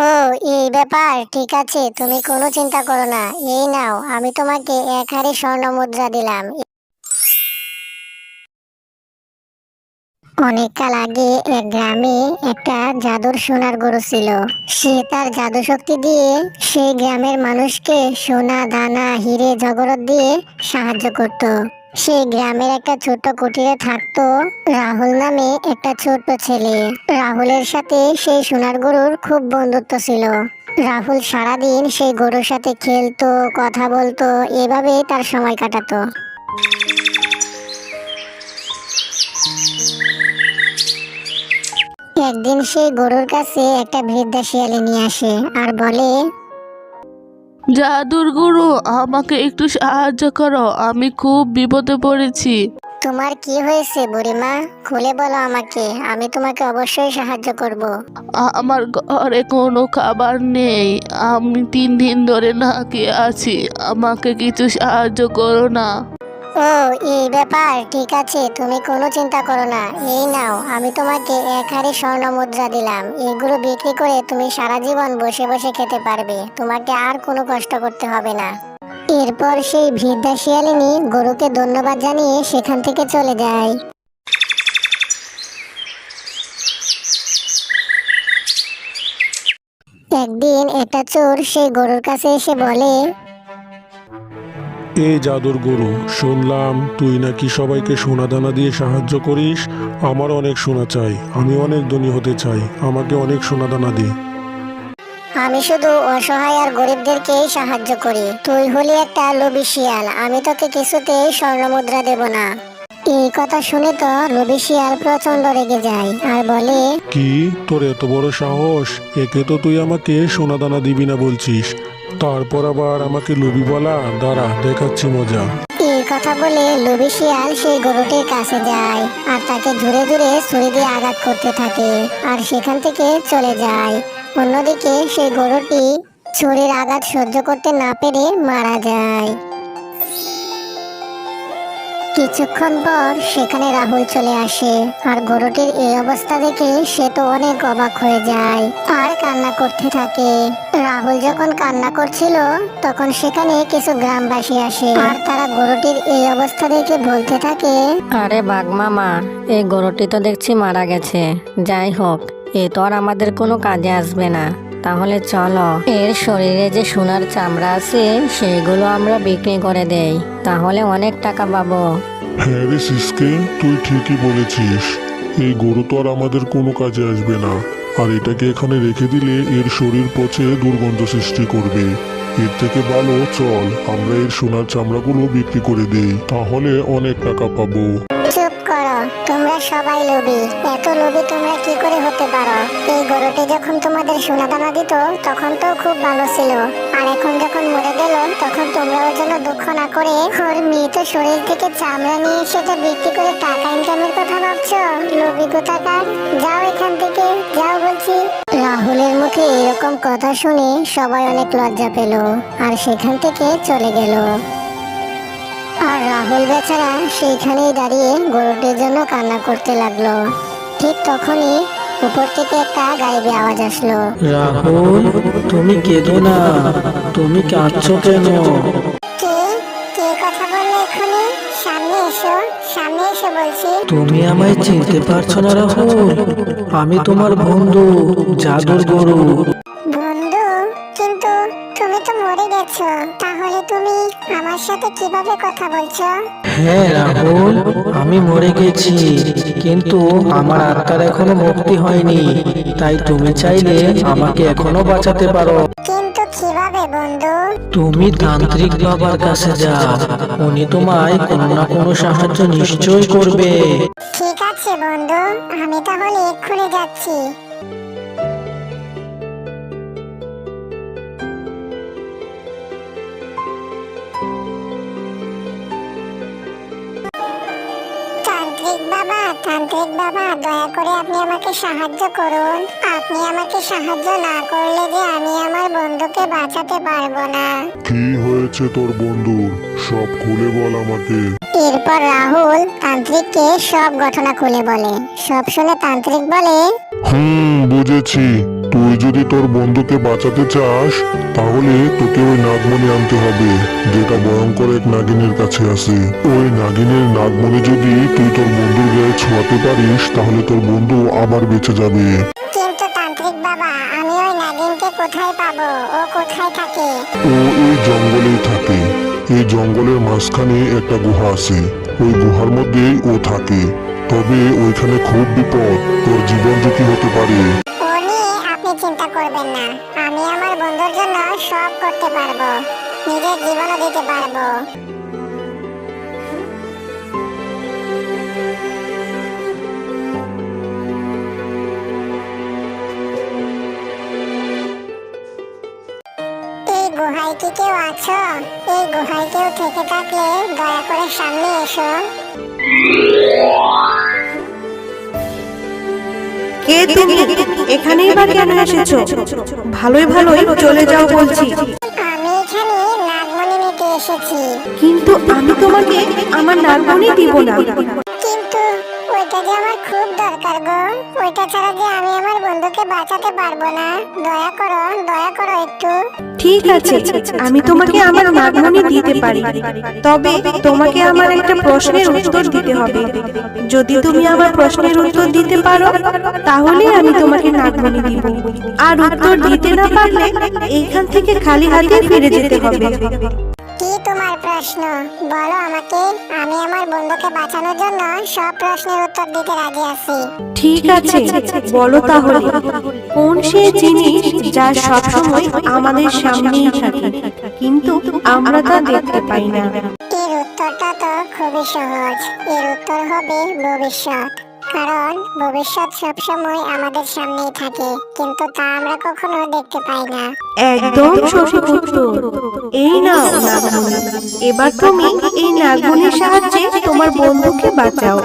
ও, এই ব্যাপার, ঠিক আছে, তুমি কোনো চিন্তা করো না, এই নাও, আমি তোমাকে এক হাড়ি স্বর্ণ মুদ্রা দিলাম। অনেক কাল আগে এক গ্রামে একটা জাদুর সোনার গরু ছিল। সে তার জাদু শক্তি দিয়ে সেই গ্রামের মানুষকে সোনা, দানা, হিরে, জগরত দিয়ে সাহায্য করত। সেই গ্রামের একটা ছোট্ট কুটিরে থাকতো রাহুল নামে একটা ছোট্ট ছেলে। রাহুলের সাথে সেই সোনার গরুর খুব বন্ধুত্ব ছিল। রাহুল সারাদিন সেই গরুর সাথে খেলতো, কথা বলতো, এভাবেই তার সময় কাটাতো। একদিন সেই গরুর কাছে একটা বৃদ্ধা শিয়ালে নিয়ে আসে আর বলে জাদুর গুরু আমাকে একটু সাহায্য করো আমি খুব বিপদে পড়েছি। তোমার কি হয়েছে বুড়িমা? খুলে বলো আমাকে আমি তোমাকে অবশ্যই সাহায্য করব। আমার ঘরে কোনো খাবার নেই আমি তিন দিন ধরে না খেয়ে আছি আমাকে কিছু সাহায্য করো না। ও, এই ব্যাপার, ঠিক আছে, তুমি কোনো চিন্তা করো না। এই নাও, আমি তোমাকে এক হাড়ি স্বর্ণ মুদ্রা দিলাম। এগুলো বিক্রি করে তুমি সারা জীবন বসে বসে খেতে পারবে। তোমাকে আর কোনো কষ্ট করতে হবে না। এরপর সেই বৃদ্ধা শিয়ালিনী গরুকে ধন্যবাদ জানিয়ে সেখান থেকে চলে যায়। একদিন একটা চোর সেই গরুর কাছে এসে বলে এই জাদুর গুরু শুনলাম তুই নাকি সবাইকে সোনা দানা দিয়ে সাহায্য করিস। আমার অনেক সোনা চাই আমি অনেক ধনী হতে চাই আমাকে অনেক সোনা দানা দে। আমি শুধু অসহায় আর গরিবদেরকেই সাহায্য করি। তুই হলি একটা লোভী শিয়াল আমি তোকে কিছুতেই স্বর্ণ মুদ্রা দেব না। এই কথা শুনে তো লোভী শিয়াল প্রচণ্ড রেগে যায় আর বলে কি? তোর এত বড় সাহস? একে তো তুই আমাকে সোনা দানা দিবি না বলছিস। তারপর আবার আমাকে লুবি বলা, দাঁড়া, দেখাচ্ছি মজা। এই কথা বলে লোভী শিয়াল সেই গরুটির কাছে যায়, আর তাকে ধরে ধরে ছুরি দিয়ে আঘাত করতে থাকে, আর সেখান থেকে চলে যায়। অন্যদিকে সেই গরুটি ছুরির আঘাত সহ্য করতে না পেরে মারা যায়। কিছুক্ষণ পর সেখানে রাহুল চলে আসে। আর গরুটির এই অবস্থা দেখে সে তো অনেক অবাক হয়ে যায়। আর কান্না করতে থাকে। রাহুল যখন কান্না করছিল, তখন সেখানে কিছু গ্রামবাসী আসে। আর তারা গরুটির এই অবস্থা দেখে বলতে থাকে, আরে বাঘ মামা, এই গরুটি তো দেখছি মারা গেছে। যাই হোক, এ তো আর আমাদের কোনো কাজে আসবে না। তাহলে চলো। এর শরীরে যে সোনার চামড়া আছে, সেগুলো আমরা বিক্রি করে দেই। তাহলে অনেক টাকা পাবো। হ্যাঁ রে সিসকে, তুই ঠিকই বলেছিস। এই গরু তো আর আমাদের কোনো কাজে আসবে না। আর এটাকে এখানে রেখে দিলে এর শরীর পচে দুর্গন্ধ সৃষ্টি করবে। এর থেকে ভালো, চল, আমরা এর সোনার চামড়াগুলো বিক্রি করে দেই। তাহলে অনেক টাকা পাবো। তোমরা সবাই লোভী। এত লোভী তোমরা কি করে হতে পারো? এই গরুটি যখন তোমাদের সোনা দানা দিত, তখন তো খুব ভালো ছিল। আর এখন যখন মরে গেল, তখন তোমরা ওর জন্য দুঃখ না করে ওর মৃত শরীর থেকে চামড়া নিয়ে সেটা বিক্রি করে টাকা ইনকামের কথা ভাবছ? লোভী কোথাকার? যাও এখান থেকে। যাও বলছি। রাহুলের মুখে এরকম কথা শুনে সবাই অনেক লজ্জা পেল, আর সেখান থেকে চলে গেল। রাহুল বেচারা সেইখানেই দাঁড়িয়ে গরুটির জন্য কান্না করতে লাগল। ঠিক তখনই উপর থেকে একটা গাইবে আওয়াজ আসলো। রাহুল তুমি কেঁদো না তুমি কাঁদছো কেন? কে? কে কথা বলল এক্ষুনি সামনে এসো সামনে এসো বলছি। তুমি আমায় চিনতে পারছ না রাহুল। আমি তোমার বন্ধু জাদুর গরু। তো মরে গেছো। তাহলে তুমি আমার সাথে কীভাবে কথা বলছো? হ্যাঁ রাহুল আমি মরে গেছি। কিন্তু আমার আত্মার এখনও মুক্তি হয়নি। তাই তুমি চাইলে আমাকে এখনও বাঁচাতে পারো। কিন্তু কীভাবে বন্ধু? তুমি তান্ত্রিক বাবার কাছে যাও। উনি তোমায় কোনো না কোনো সাহায্য নিশ্চয়ই করবে। ঠিক আছে বন্ধু। আমি তাহলে এক্ষুনি যাচ্ছি। তান্ত্রিক বাবা দয়া করে আপনি আমাকে সাহায্য করুন। আপনি আমাকে সাহায্য না করলে যে আমি আমার বন্ধুকে বাঁচাতে পারব না। কি হয়েছে তোর বন্ধুর সব খুলে বল আমাকে। এরপর রাহুল তান্ত্রিককে সব ঘটনা খুলে বলে। সব শুনে তান্ত্রিক বলে হুম বুঝেছি। তুই যদি তোর বন্ধুকে বাঁচাতে চাস তাহলে তোকে ওই নাগমণি আনতে হবে যেটা ভয়ঙ্কর এক নাগিনের কাছে আছে। ওই নাগিনের নাগমণি যদি তুই তোর বন্ধুর গায়ে ছোঁয়াতে পারিস তাহলে তোর বন্ধু আবার বেঁচে যাবে। কিন্তু তান্ত্রিক বাবা আমি ওই নাগিনকে কোথায় পাবো? ও কোথায় থাকে? ও এই জঙ্গলেই থাকে। এই জঙ্গলের মাঝখানে একটা গুহা আছে। ওই গুহার মধ্যেই ও থাকে। তবে ওইখানে খুব বিপদ। তোর জীবন ঝুঁকি হতে পারে? আপনি চিন্তা করবেন না। আমি আমার বন্ধুর জন্য সব করতে পারব। নিজের জীবনও দিতে পারব। কেউ আছো? এই গুহায় কেউ থেকে থাকলে দয়া করে সামনে এসো। কে তুমি? এখানেই বা কেন এসেছ? ভালোই ভালোই চলে যাও বলছি। আমি এখানে নাগমণি নিতে এসেছি। কিন্তু আমি তোমাকে আমার নাগমণি দিব না। দরকার গো। ওইটা ছাড়া যে আমি আমার বন্ধুকে বাঁচাতে পারব না। দয়া করো দয়া করো একটু। ঠিক আছে আমি তোমাকে আমার নাগমণি দিতে পারি। তবে তোমাকে আমার একটা প্রশ্নের উত্তর দিতে হবে। যদি তুমি আমার প্রশ্নের উত্তর দিতে পারো তাহলে আমি তোমাকে নাগমণি দিব। আর উত্তর দিতে না পারলে এইখান থেকে খালি হাতে ফিরে যেতে হবে। প্রশ্ন। বলো আমাকে আমি আমার বন্ধুকে বাঁচানোর জন্য সব প্রশ্নের উত্তর দিতে রাজি আছি। ঠিক আছে বলো তাহলে। কোন সে জিনিস যা সবসময় আমাদের সামনেই থাকে? কিন্তু আমরা তা দেখতে পাই না। এর উত্তরটা তো খুবই সহজ। এর উত্তর হবে ভবিষ্যৎ। কারণ ভবিষ্যৎ সবসময় আমাদের সামনেই থাকে কিন্তু তা আমরা কখনো দেখতে পাই না। একদম সঠিক উত্তর। এই নাও। নাগমণি এবার তুমি এই নাগমণির সাহায্যে তোমার বন্ধুকে বাঁচাও।